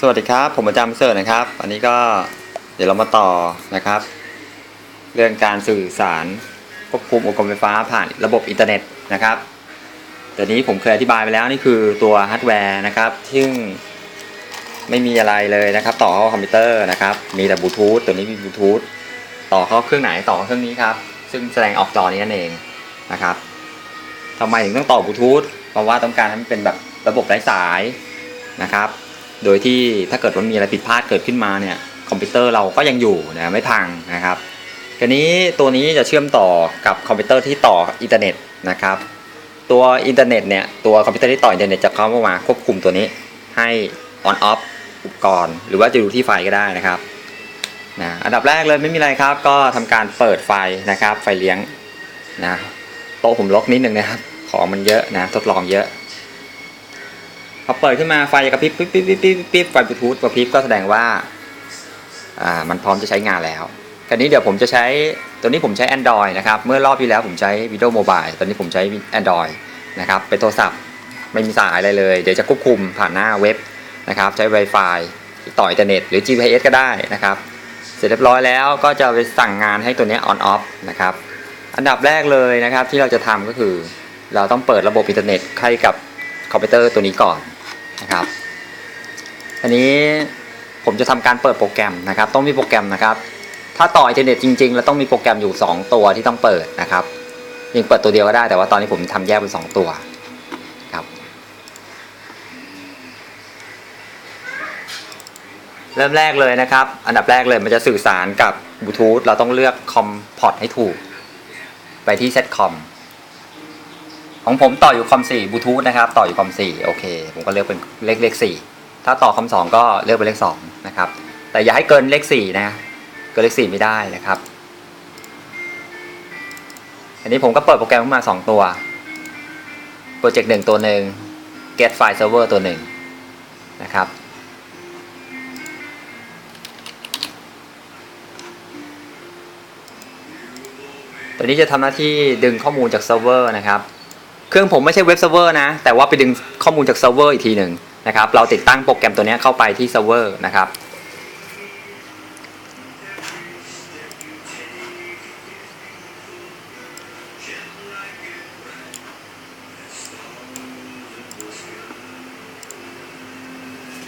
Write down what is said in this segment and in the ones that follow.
สวัสดีครับ ผมอาจารย์ประเสริฐนะครับ อันนี้ก็เดี๋ยวเรามาต่อนะครับ เรื่องการสื่อสารควบคุมอุปกรณ์ไฟฟ้าผ่านระบบอินเทอร์เน็ตนะครับเดี๋ยวนี้ผมเคยอธิบายไปแล้วนี่คือตัวฮาร์ดแวร์นะครับ ซึ่งไม่มีอะไรเลยนะครับ ต่อเข้าคอมพิวเตอร์นะครับ มีแต่บลูทูธตัวนี้มีบลูทูธต่อเข้าเครื่องไหนต่อเข้าเครื่องนี้ครับ ซึ่งแสดงออกจอนี้นั่นเองนะครับทำไมถึงต้องต่อบลูทูธเพราะว่าต้องการให้มันเป็นแบบระบบไร้สายนะครับ โดยที่ถ้าเกิดว่ามีอะไรผิดพลาดเกิดขึ้นมาเนี่ยคอมพิวเตอร์เราก็ยังอยู่นะไม่พังนะครับทีนี้ตัวนี้จะเชื่อมต่อกับคอมพิวเตอร์ที่ต่ออินเทอร์เน็ตนะครับตัวอินเทอร์เน็ตเนี่ยตัวคอมพิวเตอร์ที่ต่ออินเทอร์เน็ตจะเข้ามาควบคุมตัวนี้ให้ on off อุปกรณ์หรือว่าจะดูที่ไฟก็ได้นะครับนะอันดับแรกเลยไม่มีอะไรครับ ก็ทำการเปิดไฟนะครับ ไฟเลี้ยงนะโต๊ะผมลกนิดนึงนะครับ ของมันเยอะนะทดลองเยอะ พอเปิดขึ้นมาไฟกระพริบปิ๊บปิ๊บปิ๊บปิ๊บปิ๊บไฟบลูทูธกระพริบก็แสดงว่าอ่ามันพร้อมจะใช้งานแล้วคราวนี้เดี๋ยวผมจะใช้ตัวนี้ผมใช้ Android นะครับ เมื่อรอบที่แล้วผมใช้วิดีโอโมบายตอนนี้ผมใช้ Android นะครับ เป็นโทรศัพท์ไม่มีสายอะไรเลย เดี๋ยวจะควบคุมผ่านหน้าเว็บนะครับ ใช้ Wi-Fi ต่ออินเทอร์เน็ตหรือ GPS ก็ได้นะครับ เสร็จเรียบร้อยแล้วก็จะไปสั่งงานให้ตัวนี้ on off นะครับ อันดับแรกเลยนะครับที่เราจะทำก็คือ เราต้องเปิดระบบอินเทอร์เน็ตให้กับคอมพิวเตอร์ตัวนี้ก่อน นะครับ อันนี้ผมจะทำการเปิดโปรแกรมนะครับ ต้องมีโปรแกรมนะครับ ถ้าต่ออินเทอร์เน็ตจริงๆ แล้วต้องมีโปรแกรมอยู่ 2 ตัวที่ต้องเปิดนะครับยิงเปิดตัวเดียวก็ได้แต่ว่าตอนนี้ผมทำแยกเป็น 2 ตัวครับ เริ่มแรกเลยนะครับ อันดับแรกเลยมันจะสื่อสารกับบลูทูธเราต้องเลือกคอมพอร์ตให้ถูก ไปที่เซตคอม ของผมต่ออยู่คอม4บลูทูธนะครับ ต่ออยู่คอม4โอเค ผมก็เลือกเป็นเลขเลข4ถ้าต่อคอม2ก็เลือกเป็นเลข2นะครับ แต่อย่าให้เกินเลข4นะเกินเลข4ไม่ได้นะครับ อันนี้ผมก็เปิดโปรแกรมขึ้นมา2ตัวโปรเจกต์หนึ่งตัวหนึ่ง get file server ตัวหนึ่งนะครับตัวนี้จะทำหน้าที่ดึงข้อมูลจากเซิร์ฟเวอร์นะครับ เครื่องผมไม่ใช่เว็บเซิร์ฟเวอร์นะ แต่ว่าไปดึงข้อมูลจากเซิร์ฟเวอร์อีกทีหนึ่งนะครับ เราติดตั้งโปรแกรมตัวนี้เข้าไปที่เซิร์ฟเวอร์นะครับ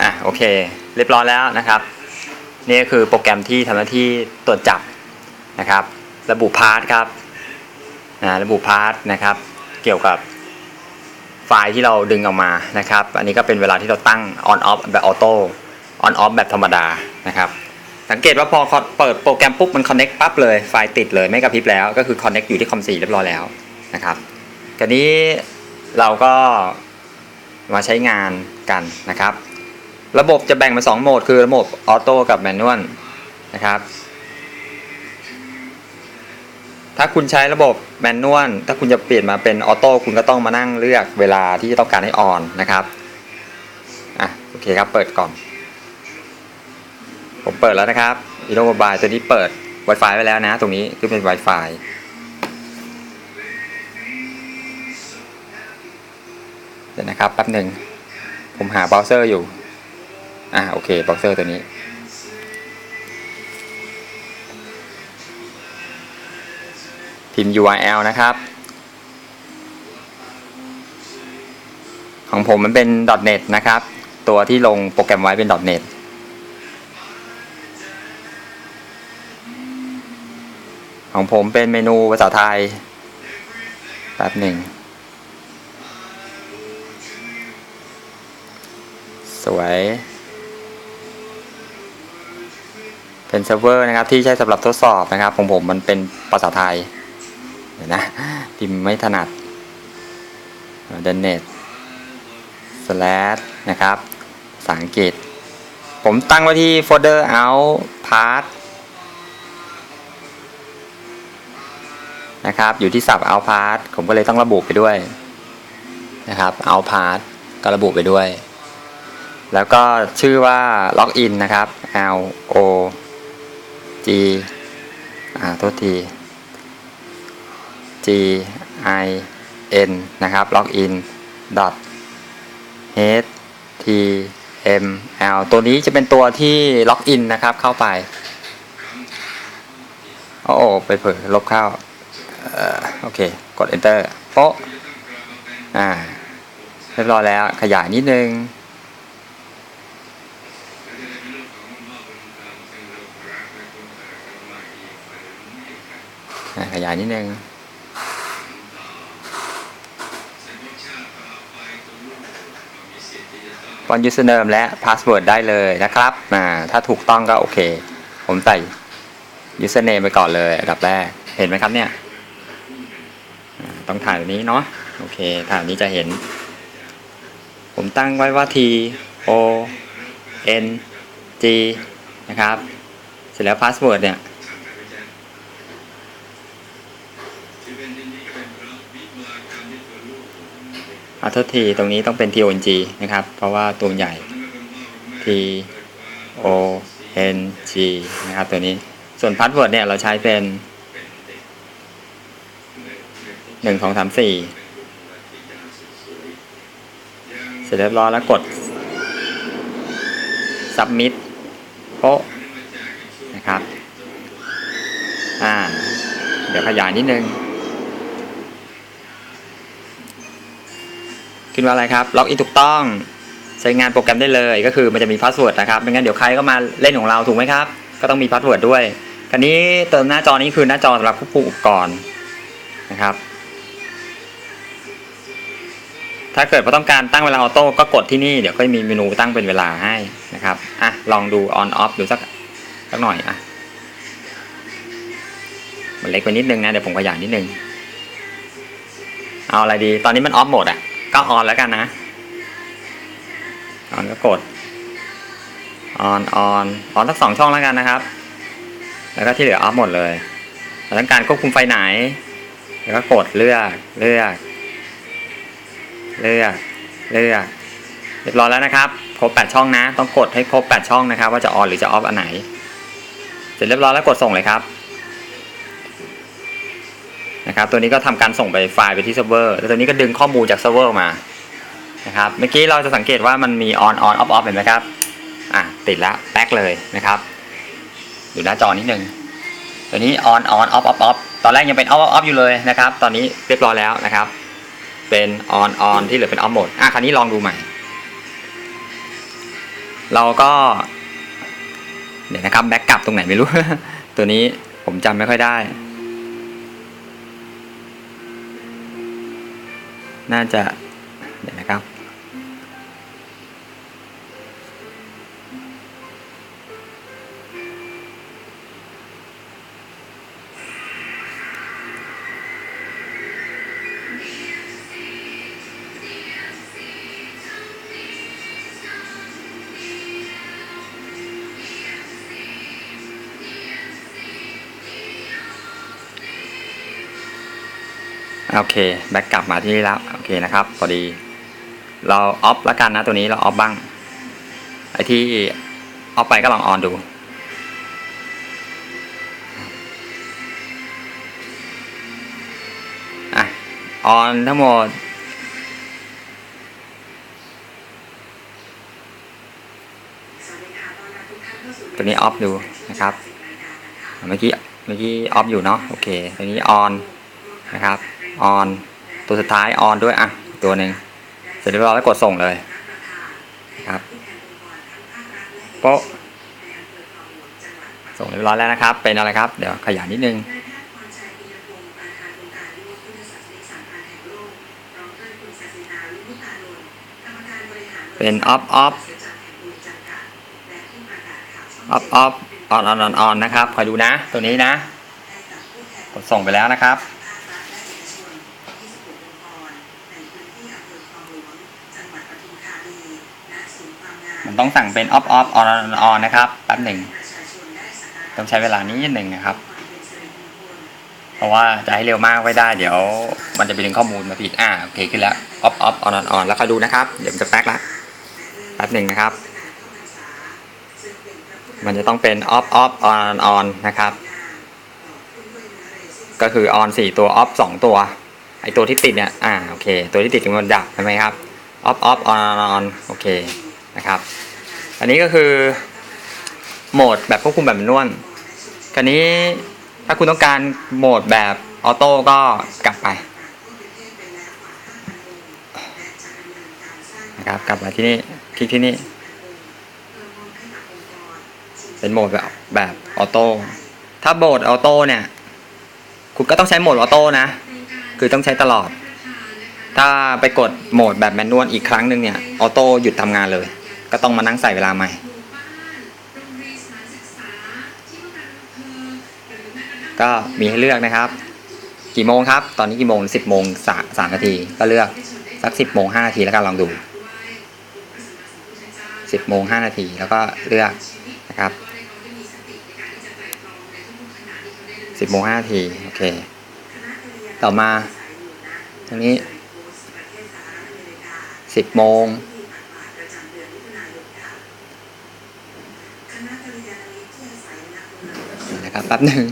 อะโอเค เรียบร้อยแล้วนะครับ นี่ก็คือโปรแกรมที่ทำหน้าที่ตรวจจับนะครับ ระบุพาร์ทครับนะระบุพาร์ทนะครับ เกี่ยวกับไฟล์ที่เราดึงออกมานะครับ อันนี้ก็เป็นเวลาที่เราตั้ง on off แบบออโต้ on off แบบธรรมดานะครับ สังเกตว่าพอเปิดโปรแกรมปุ๊บมัน connect ปั๊บเลยไฟล์ติดเลยไม่กระพริบแล้วก็คือ connect อยู่ที่คอม4เรียบร้อยแล้วนะครับทีนี้เราก็มาใช้งานกันนะครับ ระบบจะแบ่งเป็น2โหมด คือระบบออโต้กับแมนนวลนะครับ ถ้าคุณใช้ระบบแมนนวลถ้าคุณจะเปลี่ยนมาเป็นออโต้คุณก็ต้องมานั่งเลือกเวลาที่ต้องการให้ออนนะครับอะโอเคครับเปิดก่อน ผมเปิดแล้วนะครับวีโอโมบายตัวนี้เปิด Wi-Fi ไว้แล้วนะ ตรงนี้คือเป็น Wi-Fi เดี๋ยวนะครับแป๊บหนึ่งผมหาเบราว์เซอร์อยู่ อ่าโอเคเบราว์เซอร์ตัวนี้ พิมพ์ URL นะครับ ของผมมันเป็น .net นะครับ ตัวที่ลงโปรแกรมไว้เป็น .net ของผมเป็นเมนูภาษาไทยแป๊บหนึ่ง สวย เป็นเซิร์ฟเวอร์นะครับที่ใช้สำหรับทดสอบนะครับของผมมันเป็นภาษาไทย นะพิมพ์ไม่ถนัดเดนเน็ตสแลชนะครับภาษาอังกฤษ ผมตั้งไว้ที่โฟลเดอร์ out part นะครับ อยู่ที่สับ out part ผมก็เลยต้องระบุไปด้วยนะครับ out part ก็ระบุไปด้วย แล้วก็ชื่อว่าล็อกอินนะครับ L O G อ่าโทษที G I N นะครับ login dot h t M L ตัวนี้จะเป็นตัวที่ล็อกอินนะครับเข้าไป โอ้โอไปเผลอลบเข้าเออโอเค กด enter โป๊ะอ่าเรียบร้อยแล้วขยายนิดนึง ขยายนิดนึง วัน username และ password ได้เลยนะครับถ้าถูกต้องก็โอเค ผมใส่ username ไปก่อนเลยอันดับแรก เห็นไหมครับเนี่ยต้องถ่ายแบบนี้เนาะโอเคถ่ายนี้จะเห็น ผมตั้งไว้ว่า t o n g นะครับ เสร็จแล้ว password เนี่ย อาทษทีตรงนี้ต้องเป็น t o n g นะครับ เพราะว่าตัวใหญ่ t o n g นะครับตัวนี้ ส่วนพาสเวิร์ดเนี่ยเราใช้เป็นหนึ่งสองสามสี่เสร็จเรียบร้อยแล้วกด submit โป๊ะนะครับ อ่า เดี๋ยวขยายนิดนึง ขึ้นว่าอะไรครับล็อกอินถูกต้อง ใช้งานโปรแกรมได้เลยก็คือมันจะมีพาสเวิร์ดนะครับไม่งั้นเดี๋ยวใครก็มาเล่นของเราถูกไหมครับ ก็ต้องมีพาสเวิร์ดด้วยคราวนี้เติมหน้าจอนี้คือหน้าจอสำหรับควบคุมอุปกรณ์นะครับ ถ้าเกิดว่าต้องการตั้งเวลาออโต้ก็กดที่นี่เดี๋ยวก็มีเมนูตั้งเป็นเวลาให้นะครับอะลองดู on off ดูสักสักหน่อยอะมันเล็กไปนิดนึงนะเดี๋ยวผมขยายนิดนึง เอาอะไรดี ตอนนี้มันออฟหมดอะ ก็ออนแล้วกันนะออนก็กดออนออนออนทั้งสองช่องแล้วกันนะครับ แล้วก็ที่เหลือออฟหมดเลยเราต้องการควบคุมไฟไหน แล้วก็กดเลือกเลือก เลือกเลือกเรียบร้อยแล้วนะครับครบ8ช่องนะ ต้องกดให้ครบ8ช่องนะครับ ว่าจะออนหรือจะออฟอันไหน เสร็จเรียบร้อยแล้วกดส่งเลยครับ นะครับตัวนี้ก็ทำการส่งไปไฟล์ไปที่เซิร์ฟเวอร์แล้วตัวนี้ก็ดึงข้อมูลจากเซิร์ฟเวอร์มานะครับเมื่อกี้เราจะสังเกตว่ามันมี on on off off เห็นไหมครับอะติดแล้วแป๊กเลยนะครับดูหน้าจอนิดนึงตัวนี้ on on off off off ตอนแรกยังเป็น off off off อยู่เลยนะครับ ตอนนี้เรียบร้อยแล้วนะครับ เป็น on on ที่เหลือเป็น off หมดอะคราวนี้ลองดูใหม่ เราก็เดี๋ยวนะครับแบ็กกลับตรงไหนไม่รู้ ตัวนี้ผมจำไม่ค่อยได้ น่าจะเดี๋ยวนะครับ โอเคแบ็กกลับมาที่นี่แล้วโอเคนะครับพอดี เราออฟล้วกันนะตัวนี้เราออฟบ้างไอที่ออฟไปก็ลองออนดู อะออนทั้งหมดตัวนี้ออฟดูนะครับ เมื่อกี้เมื่อกี้ออฟอยู่เนาะโอเคตัวนี้ออนนะครับ ออน ตัวสุดท้ายออนด้วยอะ ตัวหนึ่งเสร็จเรียบร้อยแล้วกดส่งเลยครับโป๊ะส่งเรียบร้อยแล้วนะครับ เป็นอะไรครับ เดี๋ยวขยายนิดนึงเป็นออฟออฟออฟออฟออนออนออนออนนะครับคอยดูนะ ตัวนี้นะ กดส่งไปแล้วนะครับ ต้องสั่งเป็น off off on on นะครับแป๊บหนึ่งต้องใช้เวลานี้นิดหนึ่งนะครับ เพราะว่าจะให้เร็วมากไม่ได้ เดี๋ยวมันจะไปดึงข้อมูลมาผิดอ่าโอเคขึ้นแล้ว off off on on on แล้วคอยดูนะครับ เดี๋ยวมันจะแป๊กละแป๊บหนึ่งนะครับ มันจะต้องเป็น off off on on นะครับ ก็คือ on สี่ตัว off สองตัวไอตัวที่ติดเนี่ยอ่าโอเค ตัวที่ติดจำนวนดับใช่ไหมครับ off off on on on โอเคนะครับ อันนี้ก็คือโหมดแบบควบคุมแบบมนนวลคราวนี้ถ้าคุณต้องการโหมดแบบออโต้ก็กลับไปนะครับกลับมาที่นี่คลิกที่นี่ เป็นโหมดแบบแบบออโต้ถ้าโหมดออโต้เนี่ย คุณก็ต้องใช้โหมดออโต้นะ คือต้องใช้ตลอด ถ้าไปกดโหมดแบบแมนนวลอีกครั้งหนึ่งเนี่ยออโต้หยุดทำงานเลย ก็ต้องมานั่งใส่เวลาใหม่ก็มีให้เลือกนะครับ กี่โมงครับ ตอนนี้กี่โมงสิบโมงสามนาทีก็เลือกสักสิบโมงห้านาทีแล้วกันลองดูสิบโมงห้านาทีแล้วก็เลือกนะครับสิบโมงห้านาทีโอเค ต่อมา ตรงนี้สิบโมงนะ ครับแป๊บหนึ่ง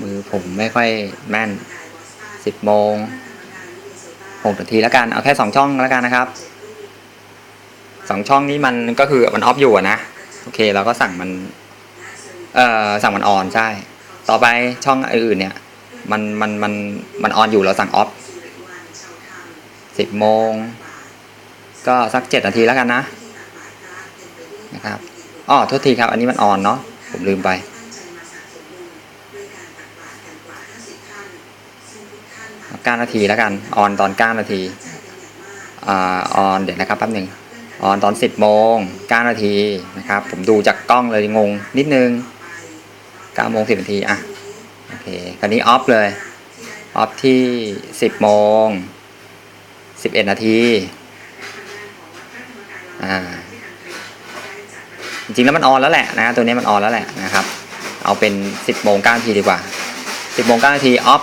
มือผมไม่ค่อยแม่นสิบโมงหกนาทีแล้วกัน เอาแค่สองช่องแล้วกันนะครับสองช่องนี้มันก็คือมันออฟอยู่นะ โอเคเราก็สั่งมัน เอ่อสั่งมันออนใช่ ต่อไปช่องอื่นเนี่ย มันมันมันมันออนอยู่เราสั่งออฟสิบโมงก็สักเจ็ดนาทีแล้วกันนะนะครับ อ๋อโทษทีครับ อันนี้มันออนเนาะผมลืมไปก้านาทีแล้วกันออนตอนก้านาทีอ่าออนเดี๋ยวนะครับแป๊บหนึ่งออนตอนสิบโมงก้านาทีนะครับ ผมดูจากกล้องเลยงงนิดนึงก้าโมงสิบนาทีอะโอเคคราวนี้ออฟเลยออฟที่สิบโมงสิบเอ็ดนาทีอ่า จริงๆแล้วมันออนแล้วแหละนะ ตัวนี้มันออนแล้วแหละนะครับ เอาเป็นสิบโมงเก้านาทีดีกว่าสิบโมงเก้านาทีออฟ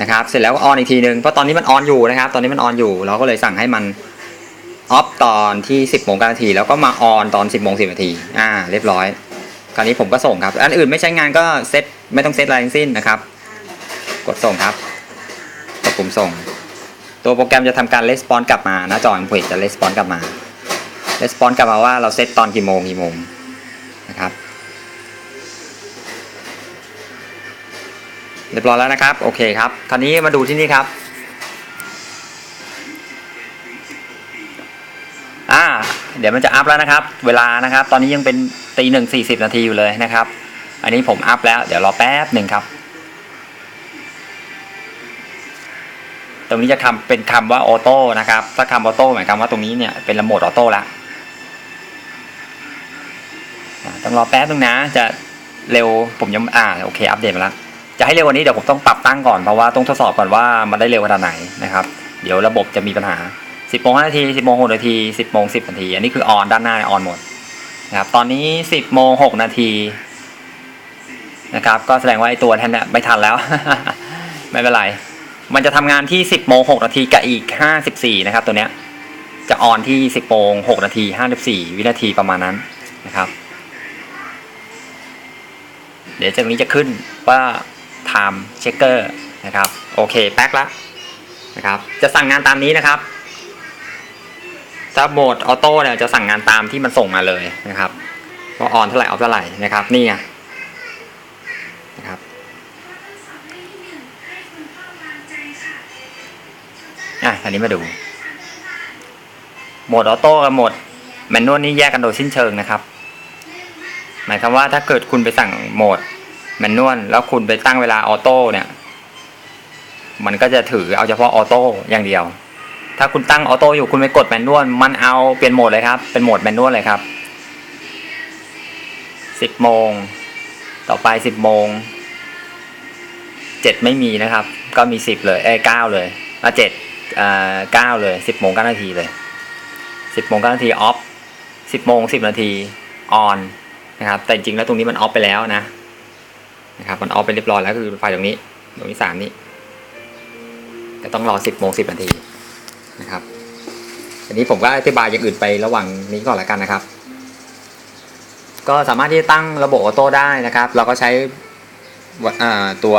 นะครับเสร็จแล้วก็ออนอีกทีหนึ่งเพราะตอนนี้มันออนอยู่นะครับ ตอนนี้มันออนอยู่ เราก็เลยสั่งให้มันออฟตอนที่ 10โมงนาที แล้วก็มาออนตอน 10โมง10นาที อ่า เรียบร้อย คราวนี้ผมก็ส่งครับ อันอื่นไม่ใช้งานก็เซตไม่ต้องเซตอะไรทั้งสิ้นนะครับ กดส่งครับกดปุ่มส่ง ตัวโปรแกรมจะทำการレスปอนกลับมาหน้าจอของเพจจะレスปอนกลับมา レスปอนกลับมาว่าเราเซตตอนกี่โมงกี่โมงนะครับเรียบร้อยแล้วนะครับ โอเคครับ คราวนี้มาดูที่นี่ครับ อ่า เดี๋ยวมันจะอัพแล้วนะครับ เวลานะครับ ตอนนี้ยังเป็นตีหนึ่งสี่สิบนาทีอยู่เลยนะครับ อันนี้ผมอัพแล้ว เดี๋ยวรอแป๊บหนึ่งครับ ตรงนี้จะคำเป็นคำว่าออโต้นะครับ ถ้าคำออโต้หมายความว่าตรงนี้เนี่ยเป็นระโหมดออโต้ละอ่า ต้องรอแป๊บนึงนะ จะเร็วผมยังอ่าโอเคอัปเดตมาแล้วจะให้เร็วกวันนี้เดี๋ยวผมต้องปรับตั้งก่อนเพราะว่าต้องทดสอบก่อนว่ามันได้เร็วขนาดไหนนะครับ เดี๋ยวระบบจะมีปัญหา 10โมง5นาที 10โมง6นาที 10โมง10นาที อันนี้คือออนด้านหน้าออนหมดนะครับตอนนี้ 10โมง6นาทีนะครับก็แสดงว่าไอตัวแทนเนี่ยไม่ทันแล้ว ไม่เป็นไร มันจะทำงานที่ 10โมง6นาทีกับอีก 54 นะครับ ตัวเนี้ยจะออนที่ 10โมง6นาที 54 วินาทีประมาณนั้นนะครับ เดี๋ยวจากนี้จะขึ้นว่า time checker นะครับ โอเค แป๊กละนะครับ จะสั่งงานตามนี้นะครับถ้าโหมดออโต้เนี่ยจะสั่งงานตามที่มันส่งมาเลยนะครับว่าออนเท่าไหร่ออฟเท่าไหร่นะครับ นี่ไงนะครับ อะอันนี้มาดู โหมดออโต้กับโหมดแมนนวลนี่แยกกันโดยสิ้นเชิงนะครับ หมายความว่าถ้าเกิดคุณไปสั่งโหมดแมนนวลแล้วคุณไปตั้งเวลาออโต้เนี่ย มันก็จะถือเอาเฉพาะออโต้อย่างเดียว ถ้าคุณตั้งออโต้อยู่คุณไปกดแมนนวลมันเอาเปลี่ยนโหมดเลยครับ เป็นโหมดแมนนวลเลยครับสิบโมง ต่อไปสิบโมงเจ็ดไม่มีนะครับ ก็มีสิบเลยเอ้ยเก้าเลยอะเจ็ดอ่าเก้าเลยสิบโมงเก้านาทีเลยสิบโมงเก้านาทีออฟสิบโมงสิบนาทีออน นะครับ แต่จริงแล้วตรงนี้มันออฟไปแล้วนะนะครับ มันออฟไปเรียบร้อยแล้วคือไฟตรงนี้ ตรงที่สามนี้ก็ต้องรอสิบโมงสิบนาทีนะครับอันนี้ผมก็อธิบายอย่างอื่นไประหว่างนี้ก่อนละกันนะครับ ก็สามารถที่จะตั้งระบบออโต้ได้นะครับ เราก็ใช้ตัว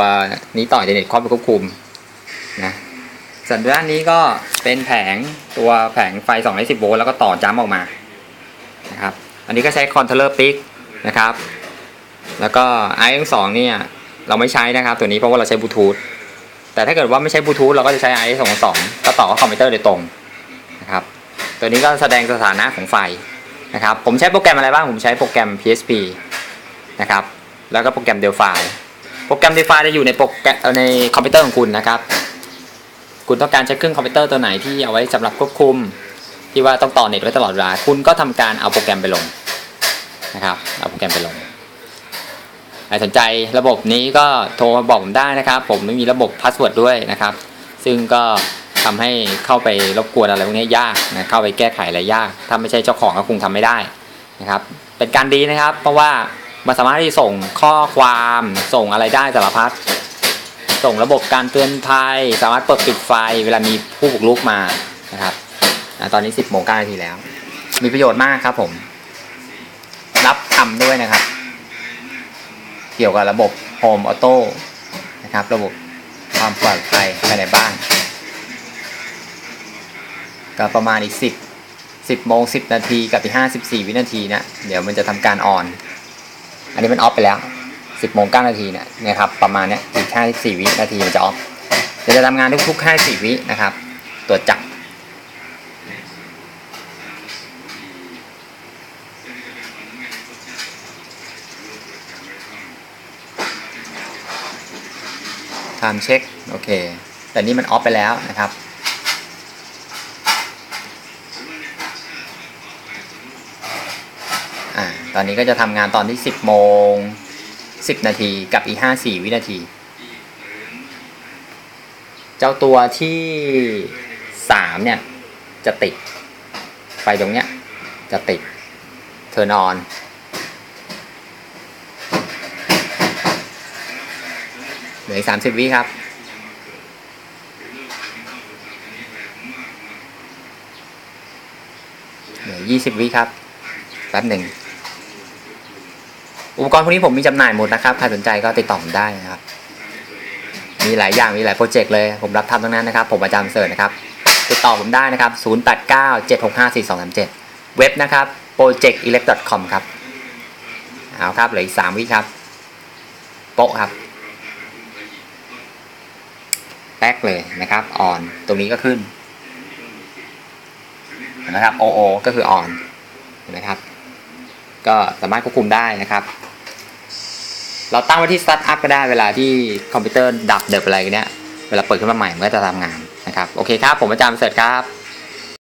นี้ต่ออินเทอร์เน็ตเข้าไปควบคุมนะส่วนด้านนี้ก็เป็นแผงตัวแผงไฟ210โวลต์แล้วก็ต่อจ้ำออกมานะครับ อันนี้ก็ใช้คอนโทรลเลอร์ปิก นะครับ แล้วก็ไอทั้งสองเนี่ยเราไม่ใช้นะครับ ตัวนี้เพราะว่าเราใช้บลูทูธแต่ถ้าเกิดว่าไม่ใช้บลูทูธเราก็จะใช้ไอสองสองก็ต่อกับคอมพิวเตอร์โดยตรงนะครับ ตัวนี้ก็แสดงสถานะของไฟนะครับ ผมใช้โปรแกรมอะไรบ้าง ผมใช้โปรแกรม PSP นะครับ แล้วก็โปรแกรม Delphi โปรแกรม Delphi จะอยู่ในโปรแกรมในคอมพิวเตอร์ของคุณนะครับ คุณต้องการใช้เครื่องคอมพิวเตอร์ตัวไหนที่เอาไว้สำหรับควบคุม ที่ว่าต้องต่อเน็ตไว้ตลอดเวลา คุณก็ทำการเอาโปรแกรมไปลง นะครับเอาโปรแกรมไปลงใครสนใจระบบนี้ก็โทรมาบอกผมได้นะครับ ผมไม่มีระบบพาสเวิร์ดด้วยนะครับ ซึ่งก็ทำให้เข้าไปรบกวนอะไรพวกนี้ยากนะเข้าไปแก้ไขอะไรยาก ถ้าไม่ใช่เจ้าของก็คงทำไม่ได้นะครับ เป็นการดีนะครับ เพราะว่ามันสามารถที่ส่งข้อความส่งอะไรได้สารพัดส่งระบบการเตือนภัยสามารถเปิดปิดไฟเวลามีผู้บุกรุกมานะครับตอนนี้ 10โมง9นาทีแล้ว มีประโยชน์มากครับผม รับทำด้วยนะครับ เกี่ยวกับระบบ Home Auto นะครับ ระบบความปลอดภัยภายในบ้าน ก็ประมาณอีก 10 10โมง10 นาทีกับอีก54 วินาทีนะ เดี๋ยวมันจะทำการออน อันนี้มันออฟไปแล้ว 10โมง9นาทีเนี่ยนะครับ ประมาณเนี้ยอีก54วินาทีมันจะออฟจะทำงานทุกๆ54วินะครับ ไทม์เช็คโอเค แต่นี่มันออฟไปแล้วนะครับ อ่า ตอนนี้ก็จะทำงานตอนที่ 10 โมง 10 นาทีกับอีก 54 วินาที เจ้าตัวที่ 3 เนี่ย จะติด ไฟตรงเนี้ย จะติดเทอร์นอน เหลือสามสิบวิครับเหลือยี่สิบวิครับแป๊บหนึ่งอุปกรณ์พวกนี้ผมมีจำหน่ายหมดนะครับใครสนใจก็ติดต่อผมได้นะครับ มีหลายอย่างมีหลายโปรเจกต์เลย ผมรับทำทั้งนั้นนะครับ ผมอาจารย์เสิร์ชนะครับ ติดต่อผมได้นะครับ 0897654237 เว็บนะครับ projectelect.com ครับ เอาครับเหลืออีกสามวิครับ โป๊ะครับ แป๊กเลยนะครับอ่อนตรงนี้ก็ขึ้นนะครับโอโอก็คืออ่อนเห็นไหมครับ ก็สามารถควบคุมได้นะครับ เราตั้งไว้ที่ Start Up ก็ได้เวลาที่คอมพิวเตอร์ดับเดิบอะไรเนี้ยเวลาเปิดขึ้นมาใหม่มันก็จะทำงานนะครับ โอเคครับ ผมอาจารย์เสร็จครับ